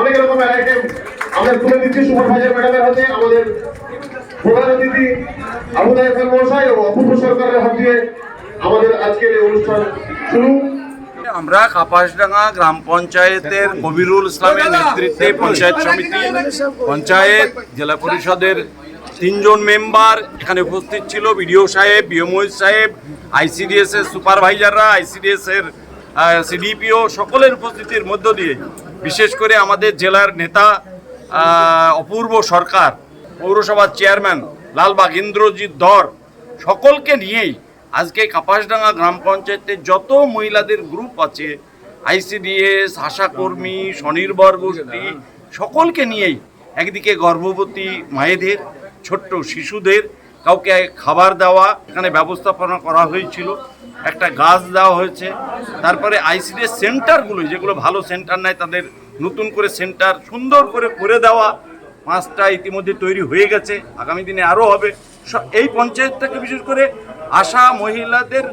অনেক আমরা তুলে দিচ্ছি সুপারভাইজার ম্যাডামের হাতে, আমাদের প্রধান অতিথি ও অপূর্ব সরকারের হাত দিয়ে আমাদের আজকের এই অনুষ্ঠান শুরু। আমরা কাপাসডাঙ্গা গ্রাম পঞ্চায়েতের কবিরুল ইসলামের নেতৃত্বে পঞ্চায়েত সমিতি, পঞ্চায়েত, জেলা পরিষদের তিনজন মেম্বার এখানে উপস্থিত ছিল। বিডিও সাহেব বিএমওই সাহেব আইসিডিএস এর সুপারভাইজাররা আইসিডিএস এর সিডিপিও সকলের উপস্থিতির মধ্য দিয়ে, বিশেষ করে আমাদের জেলার নেতা অপূর্ব সরকার, পৌরসভার চেয়ারম্যান, লালবাগ ইন্দ্রজিৎ ধর, সকলকে নিয়েই আজকে কাপাসডাঙ্গা গ্রাম পঞ্চায়েতের যত মহিলাদের গ্রুপ আছে আইসিডিএস আশাকর্মী, স্বনির্ভর গোষ্ঠী, সকলকে নিয়েই একদিকে গর্ভবতী মায়েদের, ছোট্ট শিশুদের, কাউকে খাবার দেওয়া, এখানে ব্যবস্থাপনা করা হয়েছিল, একটা গাছ দেওয়া হয়েছে। তারপরে আইসিডিএস সেন্টারগুলো যেগুলো ভালো সেন্টার নাই, তাদের নতুন করে সেন্টার সুন্দর করে করে দেওয়া পাঁচটা ইতিমধ্যে তৈরি হয়ে গেছে। আগামী দিনে আরও হবে। এই পঞ্চায়েত থেকে বিশেষ করে আশা মহিলাদের,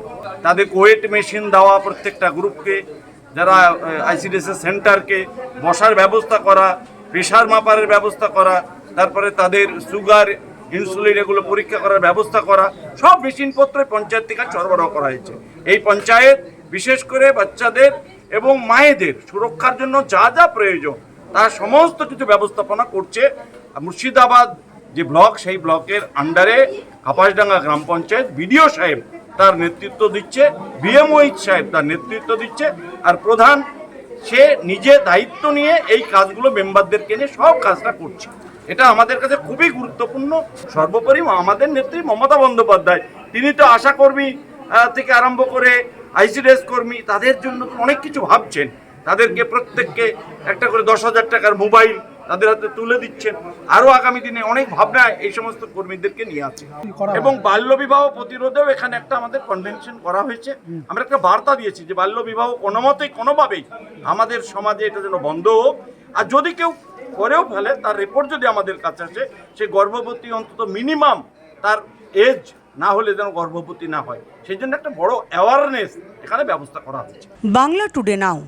তাদের ওয়েট মেশিন দেওয়া প্রত্যেকটা গ্রুপকে, যারা আইসিডিএস সেন্টারকে বসার ব্যবস্থা করা, প্রেশার মাপারের ব্যবস্থা করা, তারপরে তাদের সুগার, ইনসুলিন এগুলো পরীক্ষা করার ব্যবস্থা করা, সব মেশিনপত্র পঞ্চায়েত থেকে সরবরাহ করা হয়েছে। এই পঞ্চায়েত বিশেষ করে বাচ্চাদের এবং মায়েদের সুরক্ষার জন্য যা যা প্রয়োজন তার সমস্ত কিছু ব্যবস্থাপনা করছে মুর্শিদাবাদ যে ব্লক, সেই ব্লকের আন্ডারে আপাসডাঙ্গা গ্রাম পঞ্চায়েত বিডিও সাহেব তার নেতৃত্ব দিচ্ছে বিএমওইচ সাহেব তার নেতৃত্ব দিচ্ছে আর প্রধান সে নিজে দায়িত্ব নিয়ে এই কাজগুলো মেম্বারদেরকে নিয়ে সব কাজটা করছে। এটা আমাদের কাছে খুবই গুরুত্বপূর্ণ। সর্বোপরি আমাদের নেত্রী মমতা বন্দ্যোপাধ্যায়, তিনি তো আশা কর্মী থেকে আরম্ভ করে আইসিডিএস কর্মী তাদের জন্য অনেক কিছু ভাবছেন। তাদেরকে প্রত্যেককে একটা করে দশ হাজার টাকার মোবাইল তাদের হাতে তুলে দিচ্ছেন। আরও আগামী দিনে অনেক ভাবনা এই সমস্ত কর্মীদেরকে নিয়ে আছে। এবং বাল্যবিবাহ প্রতিরোধেও এখানে একটা আমাদের কনভেনশন করা হয়েছে। আমরা একটা বার্তা দিয়েছি যে বাল্যবিবাহ কোনো মতেই, কোনোভাবেই আমাদের সমাজে এটা যেন বন্ধ হোক। আর যদি কেউ করেও ফেলে, তার রিপোর্ট যদি আমাদের কাছে আসে, সে গর্ভবতী অন্তত মিনিমাম তার এজ না হলে যেন গর্ভবতী না হয়। সেই জন্য একটা বড় অ্যাওয়ারনেস এখানে ব্যবস্থা করা হচ্ছে। বাংলা টুডে নাও